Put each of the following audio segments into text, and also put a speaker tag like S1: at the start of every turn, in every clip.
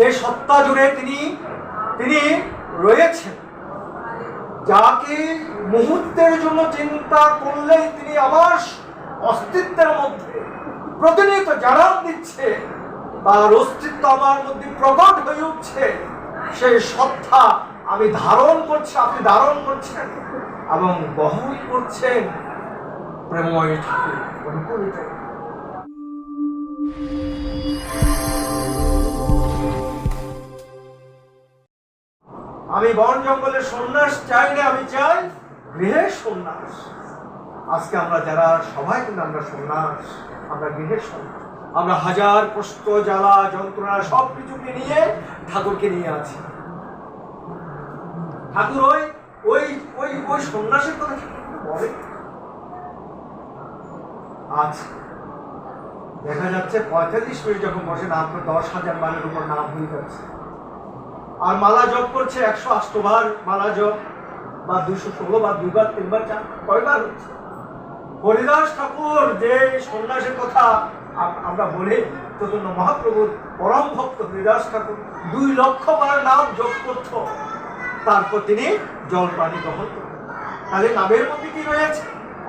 S1: যে সত্তা জুড়ে তিনি তিনি রয়েছেন, যাকে মুহূর্তের জন্য চিন্তা করলেই তিনি আবার অস্তিত্বের মধ্যে প্রতিনিয়ত জানান দিচ্ছে, তার অস্তিত্ব আমার মধ্যে প্রকট হয়ে উঠছে। সেই সত্তা আমি ধারণ করছি, আপনি ধারণ করছেন এবং বহন করছেন প্রেমময় ঠাকুর। আমি বন জঙ্গলের সন্ন্যাস চাই না আমি চাই গৃহের সন্ন্যাস। আজকে আমরা যারা সবাই কিন্তু আমরা সন্ন্যাস, আমরা গৃহের সন্ন্যাস। আমরা হাজার কষ্ট, জ্বালা, যন্ত্রণা সব কিছুকে নিয়ে ঠাকুরকে নিয়ে আছি। ঠাকুর ওই ওই ওই ওই সন্ন্যাসের কথা বলে? আজ দেখা যাচ্ছে পঁয়তাল্লিশ মিনিট যখন বসে না, আপনার দশ হাজার মানের উপর নাম হয়ে যাচ্ছে। আর মালা জপ করছে একশো আষ্টবার মালা জপ, বা দুশো ষোলো বা দুবার, তিনবার, চার, কয়বার হচ্ছে। হরিদাস ঠাকুর, যে সন্ন্যাসের কথা আমরা বলি, চৈতন্য মহাপ্রভুর পরম ভক্ত হরিদাস ঠাকুর, দুই লক্ষ বার নাম যোগ করত। তারপর তিনি জল পানি গ্রহণ তাহলে নামের মধ্যে কি রয়েছে?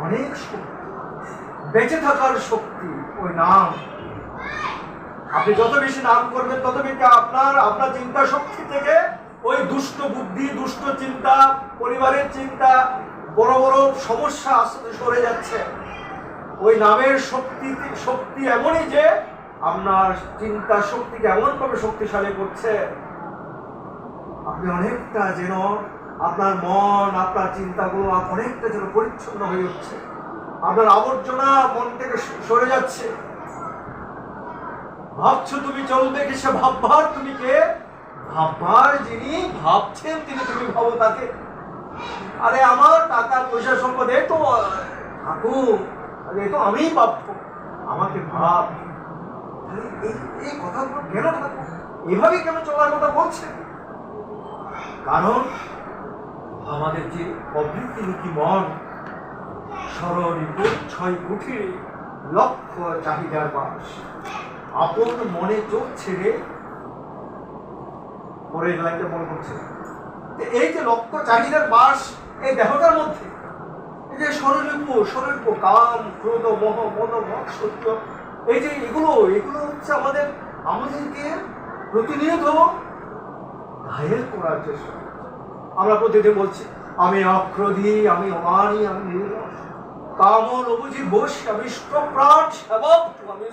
S1: অনেক শক্তি। বেঁচে থাকার শক্তি, ওই নাম। আপনি যত বেশি নাম করবেন, তত বেশি আপনার আপনার চিন্তা শক্তি থেকে ওই দুষ্ট বুদ্ধি, দুষ্ট চিন্তা, পরিবারের চিন্তা, বড় বড় সমস্যা আস্তে সরে যাচ্ছে। ওই নামের শক্তি শক্তি এমনই যে আপনার চিন্তা শক্তিকে এমনভাবে শক্তিশালী করছে। আপনি অনেকটা যেন আপনার মন, আপনার চিন্তাগুলো অনেকটা যেন পরিচ্ছন্ন হয়ে উঠছে। আপনার আবর্জনা মন থেকে সরে যাচ্ছে। ভাবছ তুমি চলবে কি সে ভাববার তুমি কে? ভাববার যিনি ভাবছেন তিনি তুমি ভাবো তাকে। আরে আমার টাকা পয়সা সম্পদ, এ তো, ঠাকুর, আরে তো আমিই প্রাপ্য আমাকে ভাব। এই কথাগুলো কেন ঠাকুর এভাবে কেন চলার কথা বলছে? কারণ আমাদের যে প্রবৃত্তি নীতি মন সরণীপুর ছয় কুঠিরে লক্ষ চাহিদার বাস। আপন মনে চোখ ছেড়ে পরের লাইনটা মনে করছে এই যে লক্ষ চাহিদার বাস এই দেহটার মধ্যে, এই যে কাম ক্রোধ, মোহ মদ মদ সত্য এই যে এগুলো এগুলো হচ্ছে আমাদের, আমাদেরকে প্রতিনিয়ত ঘায়েল করার চেষ্টা। আমরা প্রতিদিন বলছি, আমি অক্রোধী, আমি অমানি, আমি নির্লস কামন অবুঝি বস, আমি প্রাণ সেবক, আমি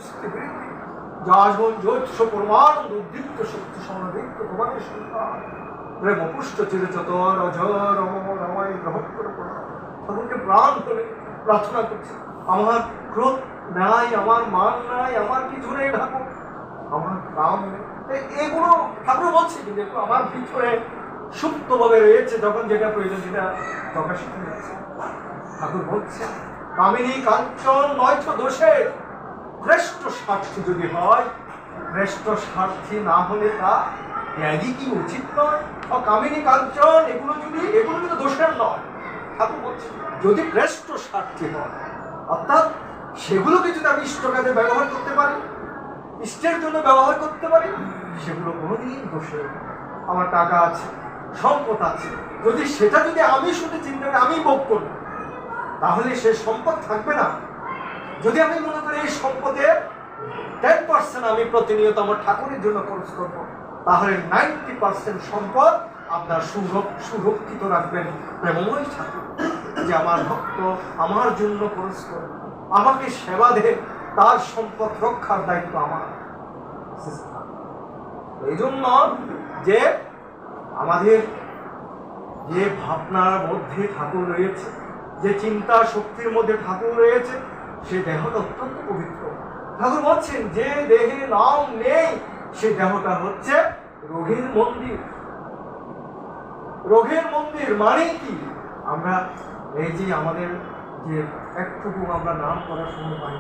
S1: যাজন জ্যোতিষ পরমানন্দ উদ্দীপ্ত শক্তি সমৃদ্ধ তোমাদের সন্তান। প্রেম পুষ্ট চিরচতর অজর অমর আমায় গ্রহণ করে প্রণাম। প্রাণ করে প্রার্থনা করছি। আমার ক্রোধ নাই, আমার মান নাই, আমার কিছু নেই, ঠাকুর। আমার কাম নেই। এগুলো ঠাকুর বলছে কিন্তু এগুলো আমার ভিতরে সুপ্তভাবে রয়েছে যখন যেটা প্রয়োজন সেটা প্রকাশিত হয়েছে। ঠাকুর বলছে, কামিনী কাঞ্চন নয়ছ দোষের শ্রেষ্ঠ স্বার্থী যদি হয় শ্রেষ্ঠ স্বার্থী না হলে তা ত্যাগই কি উচিত নয়? ও কামিনী কাঞ্চন, এগুলো যদি এগুলো কিন্তু দোষের নয়। ঠাকুর বলছে যদি শ্রেষ্ঠ স্বার্থী হয়, অর্থাৎ সেগুলোকে যদি আমি ইষ্ট কাজে ব্যবহার করতে পারি, ইষ্টের জন্য ব্যবহার করতে পারি, সেগুলো কোনোদিন দোষের আমার টাকা আছে, সম্পদ আছে, যদি সেটা যদি আমি শুধু চিন্তা করি আমি ভোগ করব, তাহলে সে সম্পদ থাকবে না। যদি আমি মনে করি এই সম্পদের টেন পার্সেন্ট আমি প্রতিনিয়ত আমার ঠাকুরের জন্য খরচ করব, তাহলে নাইনটি পার্সেন্ট সম্পদ আপনার সুরক- সুরক্ষিত রাখবেন প্রেমময় ঠাকুর, যে আমার ভক্ত আমার জন্য খরচ করবে আমাকে সেবা দেবে তার সম্পদ রক্ষার দায়িত্ব আমার। এই জন্য যে আমাদের যে ভাবনার মধ্যে ঠাকুর রয়েছে, যে চিন্তা শক্তির মধ্যে ঠাকুর রয়েছে সে দেহটা অত্যন্ত পবিত্র। ঠাকুর বলছেন, যে দেহে নাম নেই, সে দেহটা হচ্ছে রোগের মন্দির। রোগের মন্দির মানে কি? আমরা এই যে আমাদের যে একটুকু আমরা নাম করার সময় পাই।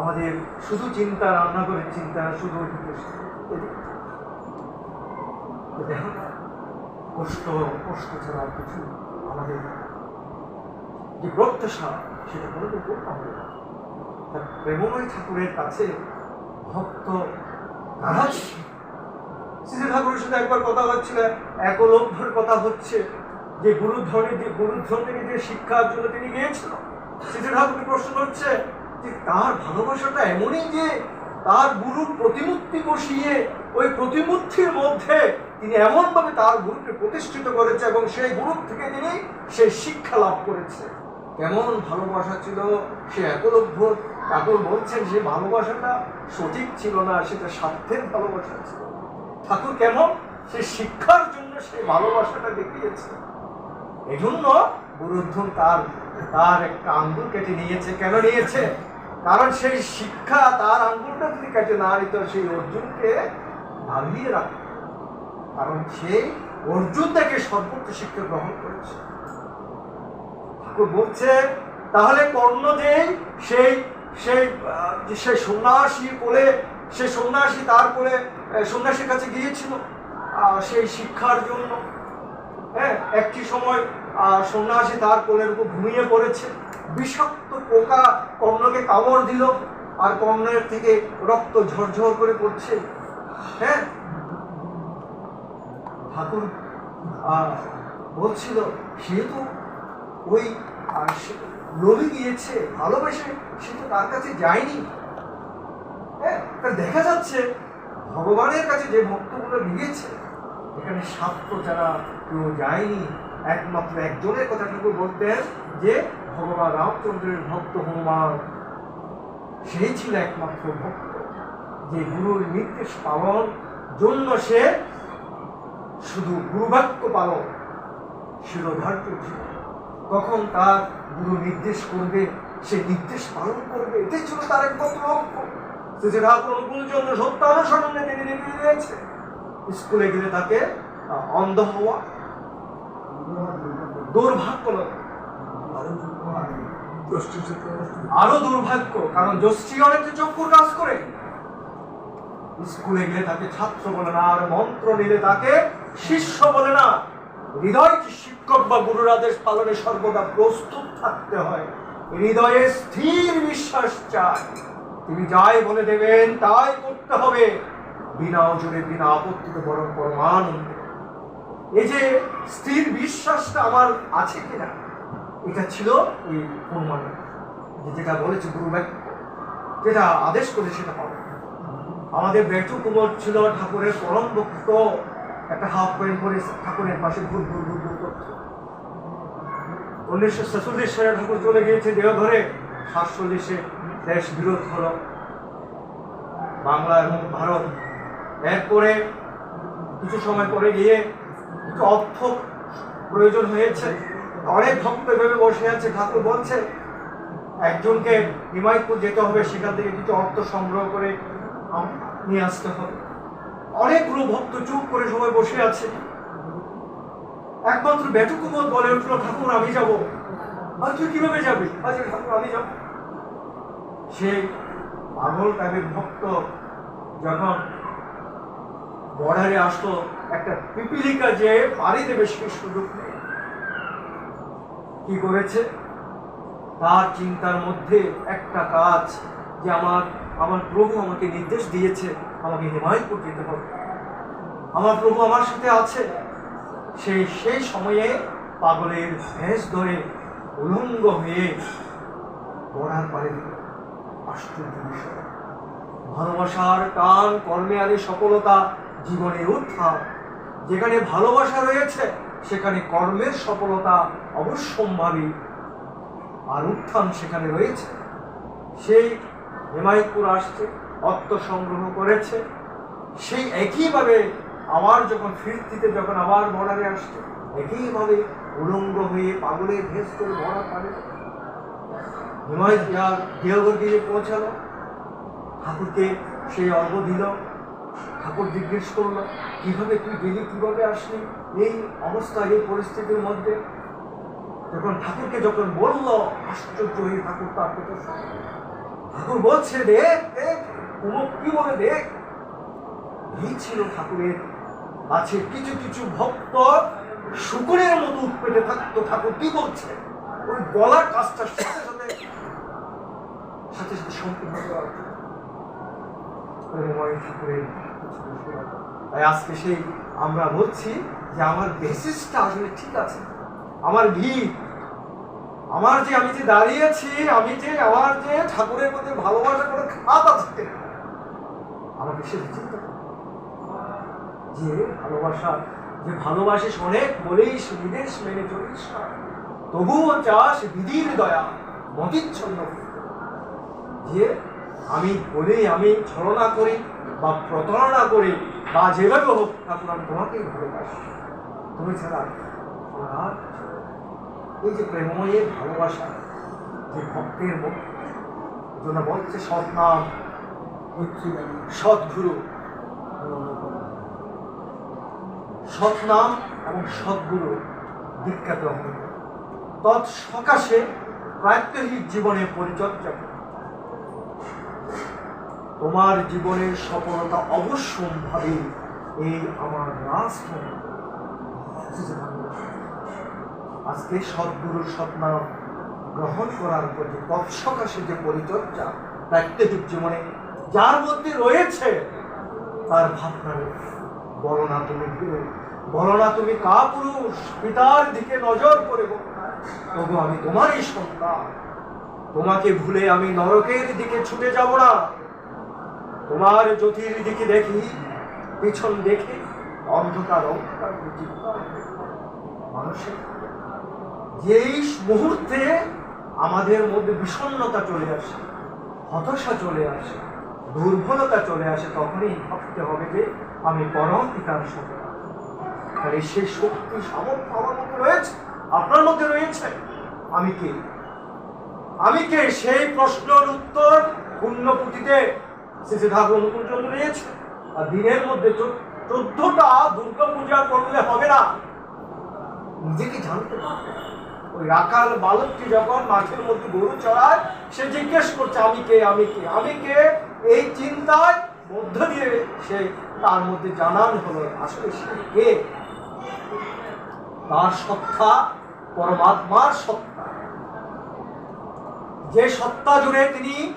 S1: আমাদের শুধু চিন্তা, রান্না করে চিন্তা, শুধু কষ্ট কষ্ট ছাড়া কিছু আমাদের যে প্রত্যাশা, সেটা কোনোদিন পূর্ণ হবে না প্রেমময় ঠাকুরের কাছে ভক্ত শ্রী ঠাকুরের সাথে একবার কথা হচ্ছিল একলব্ধের কথা হচ্ছে যে গুরুধনের যে গুরুধন যে শিক্ষার জন্য তিনি গিয়েছিল। শ্রী ঠাকুরকে প্রশ্ন করছে যে তার ভালোবাসাটা এমনই যে তার গুরুর প্রতিমূর্তি বসিয়ে ওই প্রতিমূর্তির মধ্যে তিনি এমনভাবে তার গুরুকে প্রতিষ্ঠিত করেছে এবং সেই গুরুর থেকে তিনি সেই শিক্ষা লাভ করেছে। কেমন ভালোবাসা ছিল, সে একলব্ধ ঠাকুর বলছেন যে ভালোবাসাটা সঠিক ছিল না, সেটা স্বার্থের ভালোবাসা ছিল। ঠাকুর কেমন? সে শিক্ষার জন্য সেই ভালোবাসাটা দেখিয়েছে। এজন্য গুরুদ্ধন তার তার একটা আঙ্গুল কেটে নিয়েছে। কেন নিয়েছে? কারণ সেই শিক্ষা তার আঙ্গুলটা যদি কেটে না নিত, সেই অর্জুনকে ভাবিয়ে রাখত। কারণ সেই অর্জুন থেকে সর্বোচ্চ শিক্ষা গ্রহণ করেছে। বলছে, তাহলে কর্ণ যে সেই সেই সেই সন্ন্যাসী কোলে সে সন্ন্যাসী তার কোলে সন্ন্যাসীর কাছে গিয়েছিল সেই শিক্ষার জন্য। হ্যাঁ একটি সময় সন্ন্যাসী তার কোলের উপর ঘুমিয়ে পড়েছে, বিষাক্ত পোকা কর্ণকে কামড় দিল, আর কর্ণের থেকে রক্ত ঝরঝর করে পড়ছে। হ্যাঁ? ঠাকুর বলছিল সে তো ওই আহ, সে- লোভে গিয়েছে ভালোবেসে সে তো তার কাছে যায়নি। হ্যাঁ দেখা যাচ্ছে ভগবানের কাছে যে ভক্তগুলো গিয়েছে এখানে স্বার্থ যারা কেউ যায়নি। একমাত্র একজনের কথা ঠাকুর বলতেন যে ভগবান রামচন্দ্রের ভক্ত হনুমান। সেই ছিল একমাত্র ভক্ত যে গুরুর নির্দেশ পালন জন্য সে শুধু গুরুবাক্য পালন শিরোধার্য ছিল। কখন তার গুরু নির্দেশ করবে, সে নির্দেশ পালন করবে? এটাই ছিল তার একমাত্র লক্ষ্য সে ঠাকুর অনুকূল জন্য সত্য অনুসরণে তিনি নির্দেশ দিয়েছে। স্কুলে গেলে তাকে অন্ধ হওয়া, দুর্ভাগ্য নয় আরও দুর্ভাগ্য, কারণ যষ্টি অনেকটা চক্ষুর কাজ করে। স্কুলে গেলে তাকে ছাত্র বলে না, আর মন্ত্র নিলে তাকে শিষ্য বলে না। হৃদয়কে শিক্ষক বা গুরুর আদেশ পালনে সর্বদা প্রস্তুত থাকতে হয়? হৃদয়ে স্থির বিশ্বাস চাই। তিনি যাই বলে দেবেন, তাই করতে হবে। বিনা ওজনে, বিনা আপত্তিতে বরং পরমানন্দে। এই যে স্থির বিশ্বাসটা আমার আছে কিনা, এটা ছিল ওই হনুমানের যেটা বলেছে গুরু বাক্য, যেটা আদেশ করে সেটা পাবে আমাদের বেটু কুমার ছিল ঠাকুরের পরম ভক্ত। একটা হাফ প্যান্ট পরে ঠাকুরের পাশে ঘুর ঘুর ঘুর ঘুর করত উনিশশো ছেচল্লিশ সালে ঠাকুর চলে গিয়েছে দেওঘরে। সাতচল্লিশে দেশ বিরোধ হলো। বাংলা এবং ভারত এরপরে কিছু সময় পরে গিয়ে একটু অর্থ প্রয়োজন হয়েছে। অনেক ভক্ত ভেবে বসে আছে, ঠাকুর বলছে, একজনকে হিমায়তপুর যেতে হবে, সেখান থেকে কিছু অর্থ সংগ্রহ করে নিয়ে আসতে হবে। অনেকগুলো ভক্ত চুপ করে সবাই বসে আছে। একমাত্র বেটুকুমত বলে উঠল, ঠাকুর, আমি যাব। আর তুই কীভাবে যাবি? আচ্ছা ঠাকুর, আমি যাব। সে পাগল টাইপের ভক্ত যখন বর্ডারে আসলো, একটা পিপিলিকা যে পাড়ি দেবে সুযোগ নেই কি করেছে? তার চিন্তার মধ্যে একটা কাজ যে আমার আমার প্রভু আমাকে নির্দেশ দিয়েছে। আমাকে হিমায়তপুর যেতে হবে আমার প্রভু আমার সাথে আছে। সেই সেই সময়ে পাগলের ভেষ ধরে উলঙ্গ হয়ে গড়ার পারে আশ্চর্য বিষয়। ভালোবাসার টান কর্মে আনে সফলতা, জীবনে উত্থান। যেখানে ভালোবাসা রয়েছে, সেখানে কর্মের সফলতা অবশ্যম্ভাবী। আর উত্থান সেখানে রয়েছে। সেই হেমায়তপুর আসছে। অর্থ সংগ্রহ করেছে, সেই একইভাবে আবার যখন ফিরতিতে যখন আবার বর্ডারে আসছে, একইভাবে উলঙ্গ হয়ে পাগলের ভেস করে বর্ডার পারে হিমায়ত গিয়ে পৌঁছালো, ঠাকুরকে সেই অর্ঘ দিল। ঠাকুর জিজ্ঞেস করল, কীভাবে তুই গেলি, কীভাবে আসলি? এই অবস্থা, এই পরিস্থিতির মধ্যে যখন ঠাকুরকে যখন বলল, আশ্চর্য হয়ে ঠাকুর তার ঠাকুর বলছে দেখ অমুক কি বলে দেখ। এই ছিল ঠাকুরের আছে কিছু কিছু ভক্ত শুকুরের মতো উৎপেটে থাকতো, ঠাকুর কি বলছে ওই গলার কাজটার সাথে সাথে সাথে সাথে সম্পূর্ণ ঠাকুরের তাই আজকে সেই আমরা বলছি যে আমার বেসিসটা আসলে ঠিক আছে। আমার ভিড় আমার যে আমি যে দাঁড়িয়েছি, আমি যে, আমার যে ঠাকুরের প্রতি ভালোবাসা করে খাত আছে আমাকে সে চিন্তা। যে ভালোবাসা, যে ভালোবাসিস অনেক বলেইস বিদেশ মেনে চলিস তবুও চাস বিধির দয়া মতিচ্ছন্ন যে আমি বলি আমি ছলনা করি বা প্রতারণা করি বা যেভাবে হোক ঠাকুর আমি তোমাকেই ভালোবাসি তুমি ছাড়া আমার। এই যে প্রেমময়ের ভালোবাসা, যে ভক্তের মধ্যে বলছে সৎনাম সদ্গুরু সৎনাম এবং সদ্গুরু দীক্ষা গ্রহণ করে। তৎ সকাশে প্রাত্যহিক জীবনে পরিচর্যা। তোমার জীবনের সফলতা অবশ্যম্ভাবী, এই আমার রাষ্ট্র আজকে সদ্গুরুর সৎনাম গ্রহণ করার পর যে তৎসকাশে যে পরিচর্যা প্রাত্যহিক জীবনে যার মধ্যে রয়েছে তার ভাবনা। বলো না তুমি ভুল বলো না তুমি কা পুরুষ পিতার দিকে নজর করে তবু আমি তোমারই সন্তান তোমাকে ভুলে আমি নরকের দিকে ছুটে যাব না তোমার জ্যোতির দিকে দেখি, পিছন দেখে, অন্ধকার অন্ধকার। মানুষের যেই মুহূর্তে আমাদের মধ্যে বিষণ্ণতা চলে আসে, হতাশা চলে আসে দুর্বলতা চলে আসে তখনই ভাবতে হবে যে আমি পরম পিতার সঙ্গে তাহলে সেই শক্তি সামর্থ্য আমার মধ্যে রয়েছে, আপনার মধ্যে রয়েছে। আমি কে? আমি কে? সেই প্রশ্নের উত্তর পূর্ণ পুঁথিতে শ্রী ঠাকুর নতুন চন্দ্র দিয়েছে। আর দিনের মধ্যে চোদ্দটা দুর্গা পূজা করলে হবে না। নিজেকে জানতে হবে ওই রাখাল বালকটি যখন মাঠের মধ্যে গরু চড়ায়, সে জিজ্ঞেস করছে, আমি কে? আমি কে? আমি কে? এই চিন্তায় মধ্য দিয়ে সে তার মধ্যে জানান হলো, আসলে সে কে? তার সত্তা পরমাত্মার সত্তা। যে সত্তা জুড়ে তিনি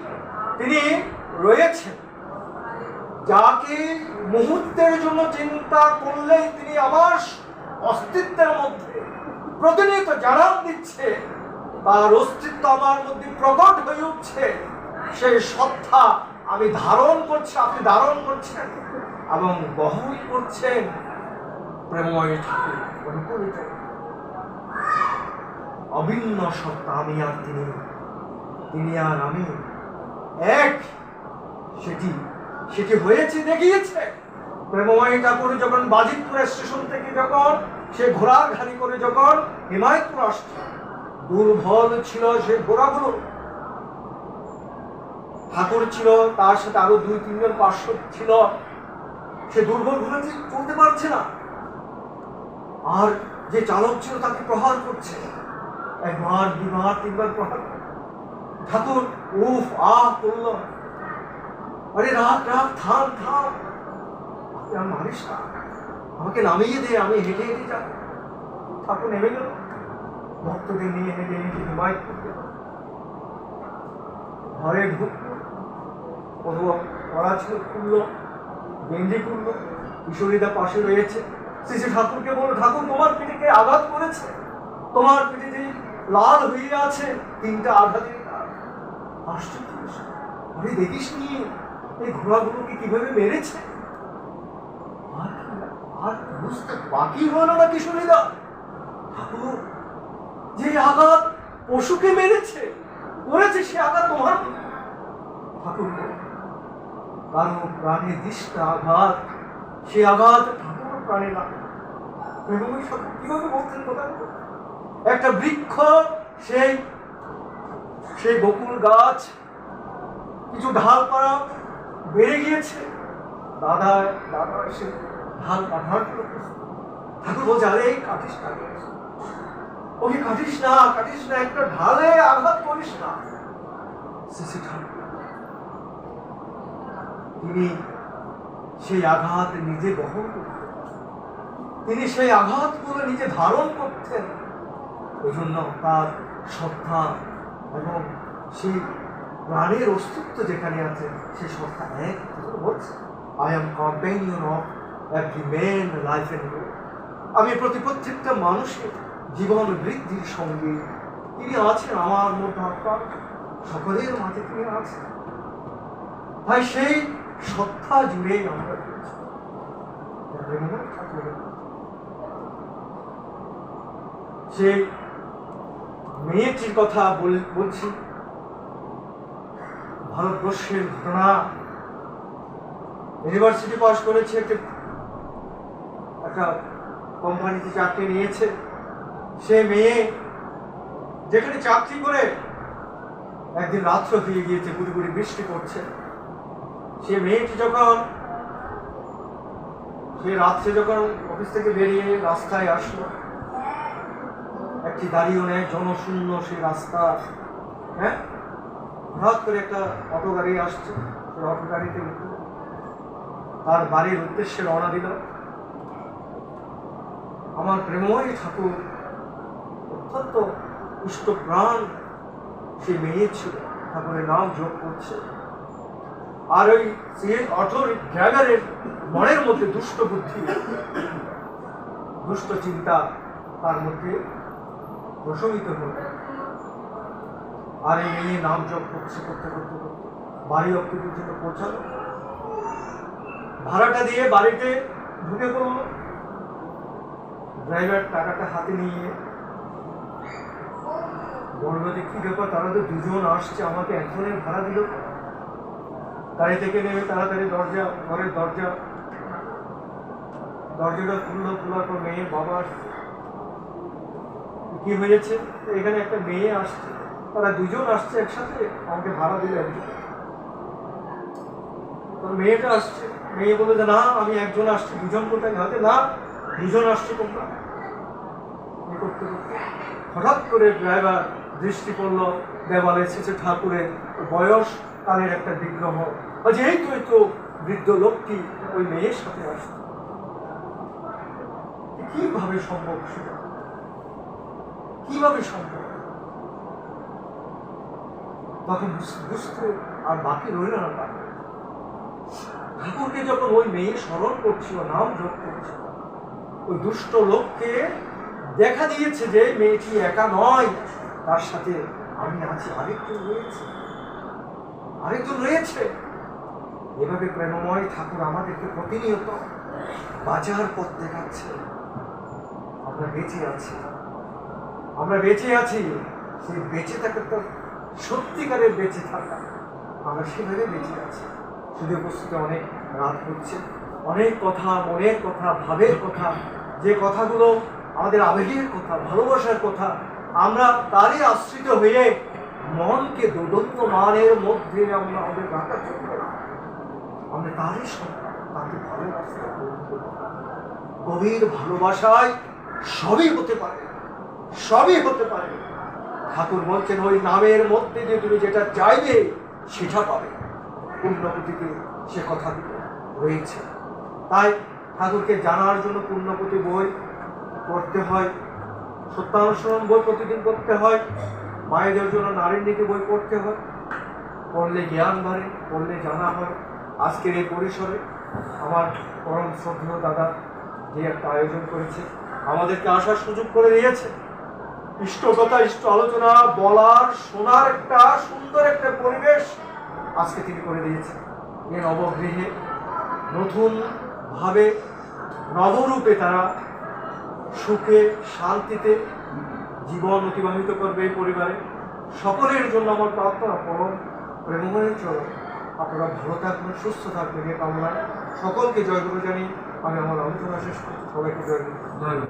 S1: তিনি রয়েছেন, যাকে মুহূর্তের জন্য চিন্তা করলেই তিনি আমার অস্তিত্বের মধ্যে প্রতিনিয়ত জানান দিচ্ছে, তার অস্তিত্ব আমার মধ্যে প্রকট হয়ে উঠছে। সেই সত্তা আমি ধারণ করছি, আপনি ধারণ করছেন এবং বহন করছেন প্রেমময় ঠাকুর অভিন্ন সত্তা আমি আর তিনি তিনি আর আমি এক। সেটি সেটি হয়েছে, দেখিয়েছে। প্রেমময় ঠাকুর যখন বাজিতপুর স্টেশন থেকে যখন, সে ঘোড়া ঘাড়ি করে যখন হিমায়তপুর আসছে, দুর্বল ছিল সে ঘোড়াগুলো। ঠাকুর ছিল, তার সাথে আরও দুই, তিনজন পার্শ্ব ছিল। সে দুর্বল যে চলতে পারছে না। আর যে চালক ছিল তাকে প্রহার করছে। একবার, দুবার, তিনবার প্রহার। ঠাকুর, উফ, আহ, করল। আরে রাত রাত থাম থাম। মারিস না। আমাকে নামিয়ে দে, আমি হেঁটে হেঁটে যাব। ঠাকুর নেমে গেল। ভক্তদের নিয়ে হেঁটে হেঁটে ঘরে ঢুকলো কোনো পড়া ছিল খুললো গেঞ্জি খুললো কিশোরীদা পাশে রয়েছে। শ্রী ঠাকুরকে বলো ঠাকুর, তোমার পিঠে আঘাত করেছে। তোমার পিঠে যে লাল হয়ে আছে, তিনটা আঘাতের দাগ। আশ্চর্য। আরে, দেখিস নি, এই ঘোড়াগুলোকে কীভাবে মেরেছে? আর বুঝতে বাকি হলো না কিশোরীদা ঠাকুর, যে আঘাত পশুকে মেরেছে, করেছে সে আঘাত তোমার ঠাকুর কারও প্রাণে দৃষ্ট আঘাত, সে আঘাত ঠাকুর প্রাণে লাগে। বলতেন একটা বৃক্ষ, সেই সেই বকুল গাছ, কিছু ঢাল ঢালপাড়া বেড়ে গিয়েছে। দাদা দাদা এসে ঢাল প্রস্তুত। ঠাকুর বলছে, আরে কাটিস না ওকে কাটিস না কাটিস না একটা ঢালে আঘাত করিস না। শ্রী ঠাকুর। তিনি সেই আঘাত নিজে বহন করতেন। তিনি সেই আঘাতগুলো নিজে ধারণ করতেন। জন্য তার শ্রদ্ধা এবং সেই প্রাণের অস্তিত্ব যেখানে আছে, সেই সত্তা এক I am companion of every man life আমি প্রতি প্রত্যেকটা মানুষের জীবন বৃদ্ধির সঙ্গে তিনি আছেন, আমার মধ্যে আপনার সকলের মাঝে তিনি আছেন। তাই সেই সত্তা জুড়ে আমরা রয়েছি। রবীন্দ্রনাথ মেয়েটির কথা বলছি। ভারতবর্ষের ঘটনা। ইউনিভার্সিটি পাস করেছে, একটা একটা কোম্পানিতে চাকরি নিয়েছে। সে মেয়ে যেখানে চাকরি করে, একদিন রাত্র হয়ে গিয়েছে, গুড়ি গুড়ি বৃষ্টি পড়ছে। সে মেয়েটি যখন, সে রাত্রে যখন অফিস থেকে বেরিয়ে রাস্তায় আসলো, একটি দাঁড়িয়ে নেয় জনশূন্য সেই রাস্তা হ্যাঁ? হঠাৎ করে একটা অটো গাড়ি আসছে, সেই অটো গাড়িতে উঠল। তার বাড়ির উদ্দেশ্যে রওনা দিল। আমার প্রেমময় ঠাকুর, অত্যন্ত ইষ্ট প্রাণ সে মেয়ে ছিল। ঠাকুরের নাম যোগ করছে। আর ওই সে অটোর ড্রাইভারের মনের মধ্যে দুষ্ট বুদ্ধি, দুষ্ট চিন্তা তার মধ্যে প্রশমিত হল। আর এই মেয়ে নাম জপ করছে করতে করতে করতে বাড়ি অব্দি পর্যন্ত পৌঁছালো। ভাড়াটা দিয়ে বাড়িতে ঢুকে পড়ল। ড্রাইভার টাকাটা হাতে নিয়ে বলল যে, কি ব্যাপার? তারা তো দুজন আসছে, আমাকে একজনের ভাড়া দিল গাড়ি থেকে নেমে তাড়াতাড়ি দরজা, ঘরের দরজা, দরজাটা খুললো, খোলার পর মেয়ে, বাবা আসছে। কি হয়েছে? এখানে একটা মেয়ে আসছে। তারা দুজন আসছে একসাথে, আমাকে ভাড়া দিল একজন। মেয়েটা আসছে। মেয়ে বলে যে, না, আমি একজন আসছি, দুজন কোথায় হাতে। না, দুজন আসছে তোমরা। করতে করতে হঠাৎ করে ড্রাইভার দৃষ্টি পড়ল, দেওয়ালে এসেছে ঠাকুরের বয়স। কালের একটা বিগ্রহ। এই তো বৃদ্ধ লোকটি ওই মেয়ের সাথে আসছে কীভাবে সম্ভব সেটা? কীভাবে সম্ভব? তখন বুঝতে আর বাকি রইল না তার ঠাকুরকে যখন ওই মেয়ে স্মরণ করছিল, নাম যোগ করছিল, ওই দুষ্ট লোককে দেখা দিয়েছে যে মেয়েটি একা নয়, তার সাথে আমি আছি আরেকটু রয়েছে। আরেকজন রয়েছে। এভাবে প্রেমময় ঠাকুর আমাদেরকে প্রতিনিয়ত বাজার পথ দেখাচ্ছে। আমরা বেঁচে আছি। আমরা বেঁচে আছি। সেই বেঁচে থাকার তো সত্যিকারের বেঁচে থাকা। আমরা সেভাবে বেঁচে আছি। শুধু উপস্থিতি অনেক রাত হচ্ছে। অনেক কথা, মনের কথা, ভাবের কথা, যে কথাগুলো আমাদের আবেগের কথা, ভালোবাসার কথা, আমরা তারই আশ্রিত হয়ে মনকে দোদন্ত মানের মধ্যে আমরা আমাদের রাখার জন্য আমরা তারই সন্তান তাকে ভালোবাসতে গভীর ভালোবাসায় সবই হতে পারে, সবই হতে পারে। ঠাকুর বলছেন, ওই নামের মধ্যে যে তুমি যেটা চাইবে, সেটা পাবে। পূর্ণপতিতে সে কথাগুলো রয়েছে। তাই ঠাকুরকে জানার জন্য পূর্ণপতি বই পড়তে হয় সত্যানুসরণ বই প্রতিদিন পড়তে হয়। মায়েদের জন্য নারীর নীতি বই পড়তে হয়। পড়লে জ্ঞান বাড়ে, পড়লে জানা হয়। আজকের এই পরিসরে আমার পরম শ্রদ্ধেয় দাদা যে একটা আয়োজন করেছে, আমাদেরকে আসার সুযোগ করে দিয়েছে। ইষ্ট কথা ইষ্ট আলোচনা, বলার, শোনার একটা সুন্দর একটা পরিবেশ আজকে তিনি করে দিয়েছেন। এই নবগৃহে নতুন ভাবে, নবরূপে তারা সুখে, শান্তিতে জীবন অতিবাহিত করবে এই পরিবারে। সকলের জন্য আমার প্রার্থনা পরম প্রেমের চরণ। আপনারা ভালো থাকবেন, সুস্থ থাকবেন এ কামনায়। সকলকে জয়গুরু জানি। আমি আমার আলোচনা শেষ করছি। সবাইকে জয়গুরু